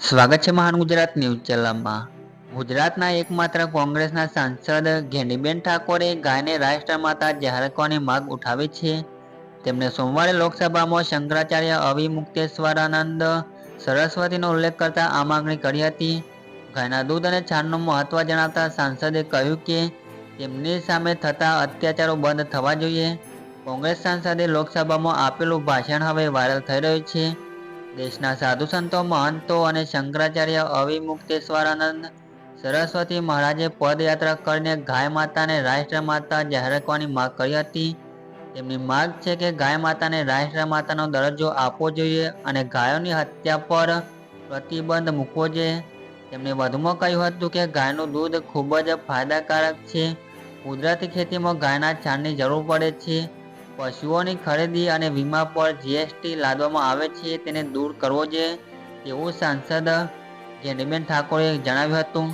સ્વાગત છે મહાન ગુજરાત ન્યૂઝ ચેનલમાં. ગુજરાતના એકમાત્ર કોંગ્રેસના સાંસદ ઘેનીબેન ઠાકોરે ગાયને રાષ્ટ્રમાતા જાહેર કરવાની માંગ ઉઠાવી છે. તેમણે સોમવારે લોકસભામાં શંકરાચાર્ય અવિમુક્તેશ્વરાનંદ સરસ્વતીનો ઉલ્લેખ કરતા આ માંગણી કરી હતી. ગાયના દૂધ અને છાણનું મહત્વ જણાવતા સાંસદે કહ્યું કે, તેમની સામે થતા અત્યાચારો બંધ થવા જોઈએ. કોંગ્રેસ સાંસદે લોકસભામાં આપેલું ભાષણ હવે વાયરલ થઈ રહ્યું છે. દેશના સાધુ સંતો મહંતો અને શંકરાચાર્ય અવિમુક્તેશ્વરાનંદ સરસ્વતી મહારાજે પદયાત્રા કરીને ગાય માતાને રાષ્ટ્ર માતા જાહેર કરવાની માગ કરી હતી. તેમની માગ છે કે ગાય માતાને રાષ્ટ્ર માતાનો દરજ્જો આપવો જોઈએ અને ગાયોની હત્યા પર પ્રતિબંધ મૂકવો જોઈએ. તેમણે વધુમાં કહ્યું હતું કે ગાયનું દૂધ ખૂબ જ ફાયદાકારક છે. કુદરતી ખેતીમાં ગાયના છાણની જરૂર પડે છે. પશુઓની ખરીદી અને વીમા પર જીએસટી લાદવામાં આવે છે તેને દૂર કરવો જોઈએ, તેવું સાંસદ જેનીબેન ઠાકોરે જણાવ્યું હતું.